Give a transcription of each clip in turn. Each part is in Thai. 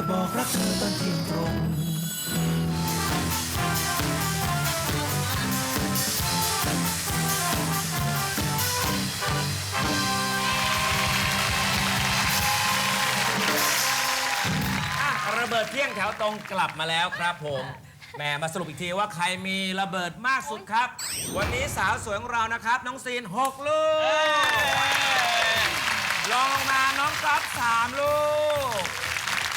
จะบอกรักเธอตอนเที่ยงตรงอะระเบิดเที่ยงแถวตรงกลับมาแล้วครับผมแหมมาสรุปอีกทีว่าใครมีระเบิดมากสุดครับ วันนี้สาวสวยของเรานะครับ น้องซีน 6 ลูกลองลงมาน้องกรับ3ลูก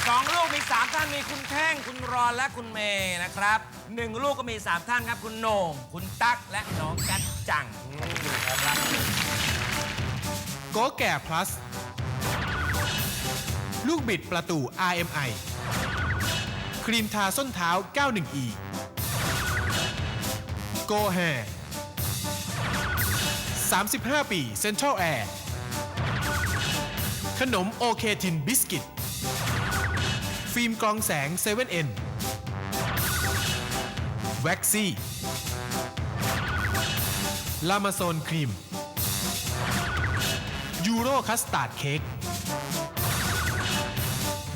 สองลูกมี3ท่านมีคุณแท่งคุณรอนและคุณเมย์นะครับหนึ่งลูกก็มี3ท่านครับ คุณโหน่งคุณตั๊กและน้องกัดจังครับโกแก่ plus ลูกบิดประตู RMI ครีมทาส้นเท้า 91E โกแฮ35 ปี Central Air ขนมโอเคทินบิสกิต ฟิล์มกรองแสง 7N แว็กซี่ลามาโซนครีม ยูโรคัสตาร์ดเค้ก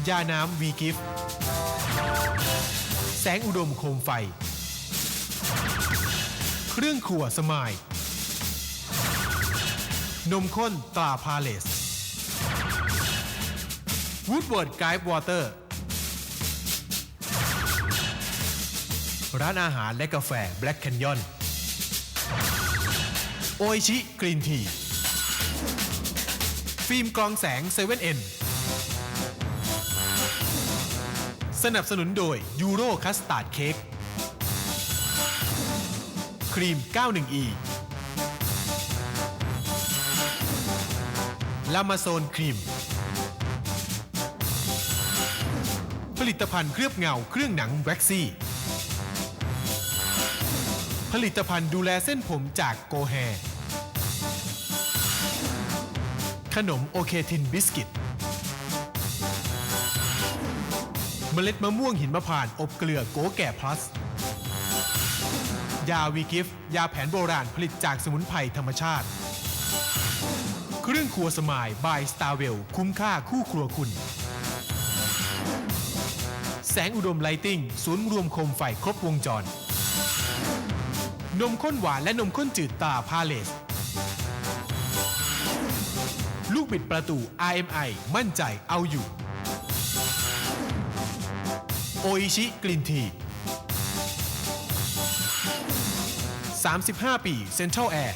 ยาน้ำวีกิฟแสงอุดมโคมไฟ เครื่องครัวสมาย นมข้นตราพาเลสวูดเวิร์ดไกด์วอเตอร์ ร้านอาหารและกาแฟแบล็กแคนยอนโอชิกรีนที ฟิล์มกรองแสง 7N สนับสนุนโดยยูโรคัสตาร์ดเค้กครีม 91E ลามาโซนครีม ผลิตภัณฑ์เคลือบเงาเครื่องหนังแว็กซี่ ผลิตภัณฑ์ดูแลเส้นผมจากโกแฮ ขนมโอเคทินบิสกิต เมล็ดมะม่วงหินมะพร้านอบเกลือโกแก่พลัส ยาวีกิฟยาแผนโบราณผลิตจากสมุนไพรธรรมชาติ เครื่องครัวสมายบายสตาร์เวลคุ้มค่าคู่ครัวคุณ แสงอุดมไลติงศูนย์รวมโคมไฟครบวงจร นมข้นหวานและนมข้นจืดตาพาเลส ลูกบิดประตู RMI มั่นใจเอาอยู่ โออิชิกลินที 35 ปี Central Air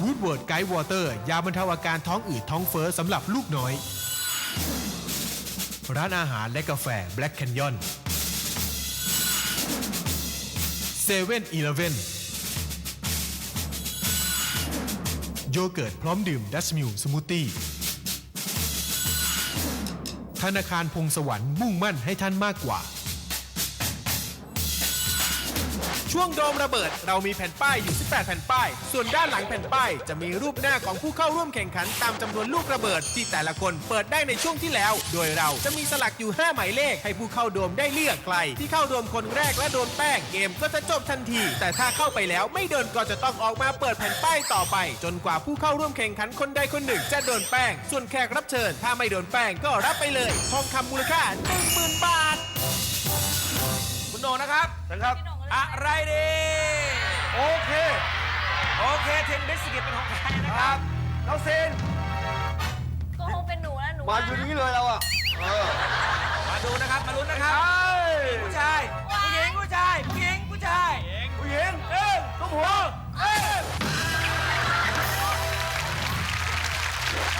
วูดเวิร์ดไกด์วอเตอร์ยาบรรเทาอาการท้องอืดท้องเฟ้อสำหรับลูกน้อย ร้านอาหารและกาแฟ Black Canyon 7 e เ e ่ e อโยเกิร์ตพร้อมดื่มดัชมิลสมูทตี้ ธนาคารพงสวรรค์มุ่งมั่นให้ท่านมากกว่า ช่วงโดมระเบิด เรามีแผ่นป้ายอยู่ 18 แผ่นป้าย ส่วนด้านหลังแผ่นป้าย จะมีรูปหน้าของผู้เข้าร่วมแข่งขันตามจำนวนลูกระเบิด ที่แต่ละคนเปิดได้ในช่วงที่แล้ว โดยเราจะมีสลักอยู่ 5 หมายเลข ให้ผู้เข้าโดมได้เลือกใคร ที่เข้าโดมคนแรกและโดนแป้งเกมก็จะจบทันที แต่ถ้าเข้าไปแล้วไม่โดนก็จะต้องออกมาเปิดแผ่นป้ายต่อไป จนกว่าผู้เข้าร่วมแข่งขันคนใดคนหนึ่ง จะโดนแป้ง ส่วนแขกรับเชิญ ถ้าไม่โดนแป้งก็รับไปเลยทองคำมูลค่า10,000บาท คุณโหนงนะครับ นะครับ อะไรดี โอเค โอเคทินบิสกิตเป็นของใครนะคครัรับบน้องซีนก็คงเป็นหนูแล้วหนูมาอยู่นี้เลยเราอะเออมาดูนะครับ มาลุ้นนะครับใช่ผู้ชาย ผู้หญิง ผู้ชาย ผู้หญิง ผู้ชายผู้หญิงเอ้ยลูกหัวเอ้ย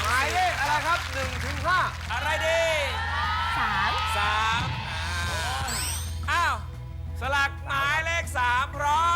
หมายเลขอะไรครับหนึ่งถึงห้าอะไรดีสามสามอ้าว สลักหมาย เลขสามพร้อม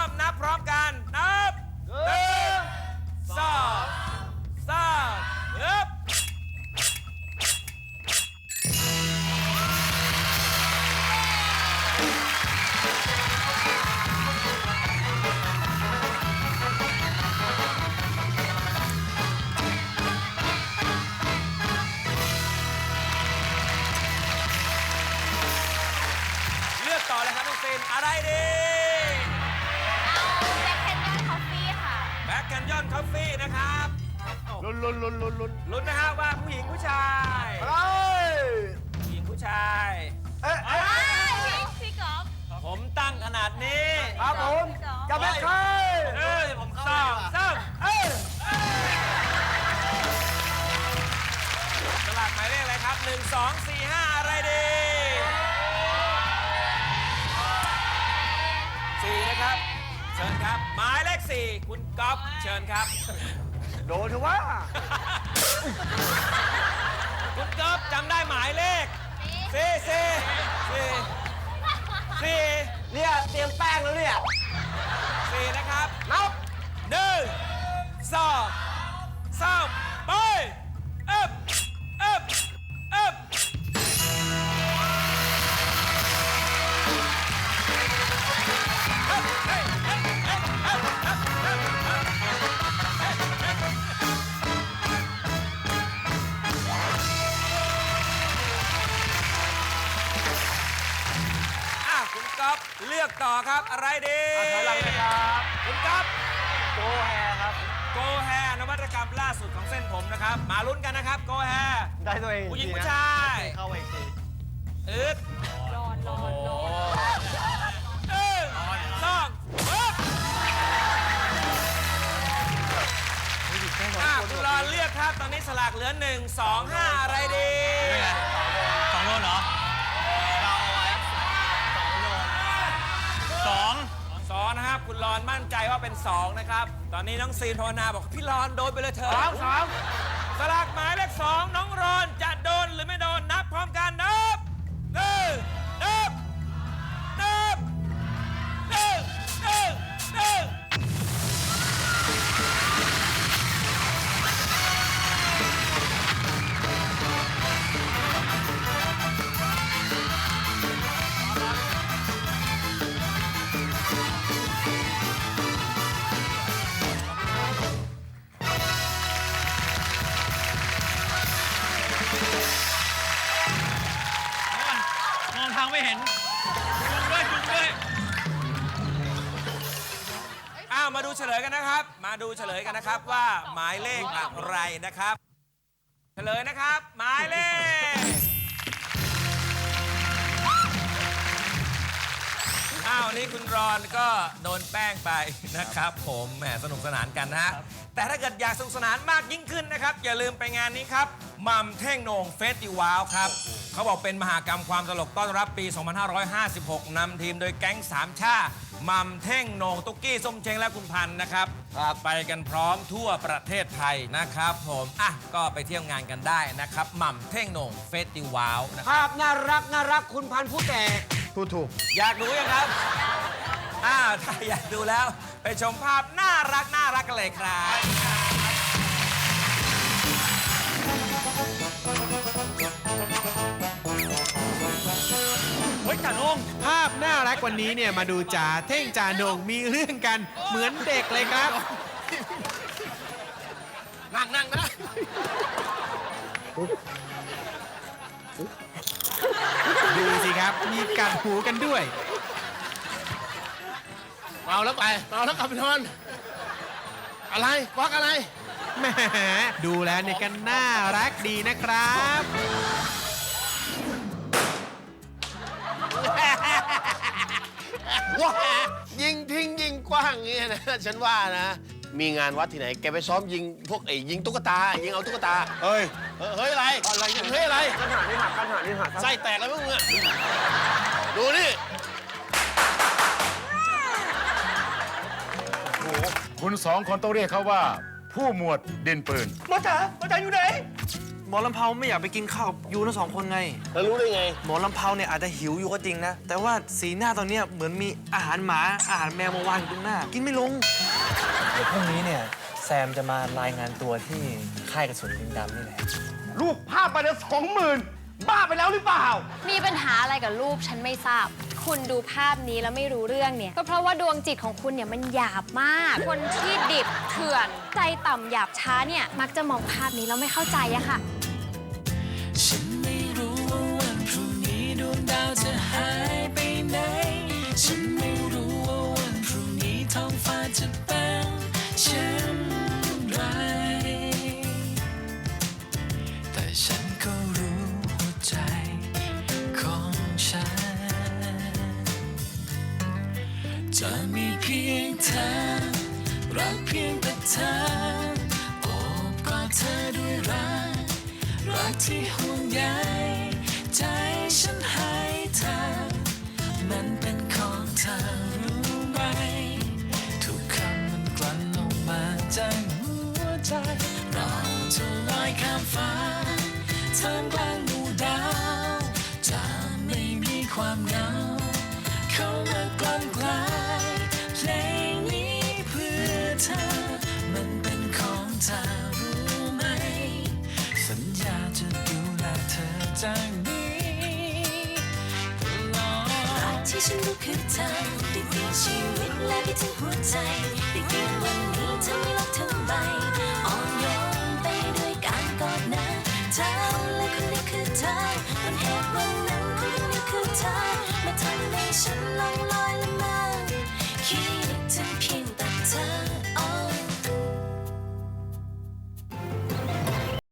กันยอนคอฟฟี่นะครับลุนลุนลุนลุนลุนลุนนะฮะว่าผู้หญิงผู้ชายเฮ้ยผู้หญิงผู้ชายเอ๊ะเอ๊พี่กอล์ฟผมตั้งขนาดนี้ครับผมจะไม่ใครเออผมสองสางเอ้ยสลักหมายเลขอะไรครับหนึ่งสองสี่ห้าอะไรดี เชิญครับ หมายเลขสี่คุณก๊อฟเชิญครับ โดนเถอะว่าคุณก๊อฟจำได้หมายเลขสี่สี่สี่สี่เนี่ยเตรียมแป้งแล้วเนี่ย อฟเลือกต่อครับอะไรดีถอยหลังเลยครับคุณก๊อฟโกแฮครับ โกแฮนวัตกรรมล่าสุดของเส้นผมนะครับ มาลุ้นกันนะครับโกแฮได้ตัวเองผู้หญิงจริผู้นะชายเข้าไปอีกทีอึดรอนรอนรอนหนึ่งสองปึ๊บอะคุณรอนเลือกครับตอนนี้สลากเหลือหนึ่งสองห้าอะไรดี อนมั่นใจว่าเป็นสองนะครับ ตอนนี้น้องซีนภาวนาบอกพี่รอนโดนไปเลยเถอะสองสองสลากหมายเลขสองน้องรอนจะโดนหรือไม่โดนนับพร้อมกันนับหนึ่งาวมาดูเฉลยกันนะครับ มาดูเฉลยกันนะครับว่าหมายเลขอะไรนะครับ เฉลยนะครับ หมายเลขอ้าวนี่คุณรอนก็โดนแป้งไปนะครับ ผมแหมสนุกสนานกันนะฮะแต่ถ้าเกิดอยากสนุกสนานมากยิ่งขึ้นนะครับ อย่าลืมไปงานนี้ครับมัมเท่งโหนงเฟสติวัลครับ เขาบอกเป็นมหากรรมความตลกต้อนรับปี 2556นำทีมโดยแก๊งสามชา มัมเท่งโหนงตุ๊กกี้ส้มเชงและคุณพันธ์นะครับไปกันพร้อมทั่วประเทศไทยนะครับผมอะก็ไปเที่ยวงานกันได้นะครับมัมเท่งโหนงเฟสติวัลนะครับภาพน่ารักน่ารักคุณพันธุ์ผู้แตก พูดถูก อยากดูยังครับอ้าวถ้าอยากดูแล้วไปชมภาพน่ารักน่ารักกันเลยครับเฮ้ ยจ่าโหนงภาพน่ารักวันนี้เนี่ยมาดูจ่าเท่งจ่าโหนงมีเรื่องกันเหมือนเด็กเลยครับ นั่งนั่งนะดูสิครับมีกัดหูกันด้วยเอาแล้วไปเอาแล้วกลับไปนอนอะไรควักอะไร แหมดูแล้วเนี่ยกันน่ารักดีนะครับ นะ ฉันว่านะ มีงานวัดที่ไหน แกไปซ้อมยิงพวกไอ้ยิงตุ๊กตา ยิงเอาตุ๊กตา เฮ้ย เฮ้ยอะไรอะไรเฮ้ยอะไรปัญหาที่หักปัญหาที่หักไส้แตกแล้วมึงอะดูนี่ คุณสองคนต้องเรียกเขาว่า ผู้หมวดดินปืนหมอจ๋าหมอจ๋าอยู่ไหน หมอลำเพาไม่อยากไปกินข้าวกับยูทั้งสองคนไง แล้วรู้ได้ไง หมอลำเพาเนี่ยอาจจะหิวอยู่ก็จริงนะ แต่ว่าสีหน้าตอนเนี้ยเหมือนมีอาหารหมาอาหารแมวมาวางอยู่ตรงหน้า กินไม่ลง เดี๋ยวพรุ่งนี้เนี่ยแซมจะมารายงานตัวที่ค่ายกระสุนดินดำนี่แหละ รูปภาพไปแล้วสองหมื่นบ้าไปแล้วหรือเปล่า มีปัญหาอะไรกับรูปฉันไม่ทราบ คุณดูภาพนี้แล้วไม่รู้เรื่องเนี่ย ก็เพราะว่าดวงจิตของคุณเนี่ยมันหยาบมาก คนที่ดิบเถื่อน ใจต่ำหยาบช้าเนี่ยมักจะมองภาพนี้แล้วไม่เข้าใจอะค่ะ ฉันไม่รู้ว่าวันพรุ่งนี้ท้องฟ้าจะเป็นเช่นไร แต่ฉันก็รู้หัวใจของฉัน จะมีเพียงเธอ รักเพียงแต่เธอโอบกอดเธอด้วยรัก รักกที่ห่วงใยใจ อกมาจหัวใจ เราจะลอยข้ามฟ้าท่ามกลางหมู่ดาว จะไม่มีความเหงาเข้ามากลั่นกลายเพลงนี้เพื่อเธอ มันเป็นของเธอรู้ไหม สัญญาจะดูแลเธอจากนี้ตลอดรักที่ฉันรู้คือเธอได้เปลี่ยนชีวิตและได้ทั้งหัวใจได้เพียงวัน นี้เธอไม่ลบทั้งใบอ่อนโยนไปด้วยการกอดนะเธอและคนนี้คือเธอบนเหตุวันนั้นคนนี้คือเธอมาทำให้ฉันลองลอยและเมอ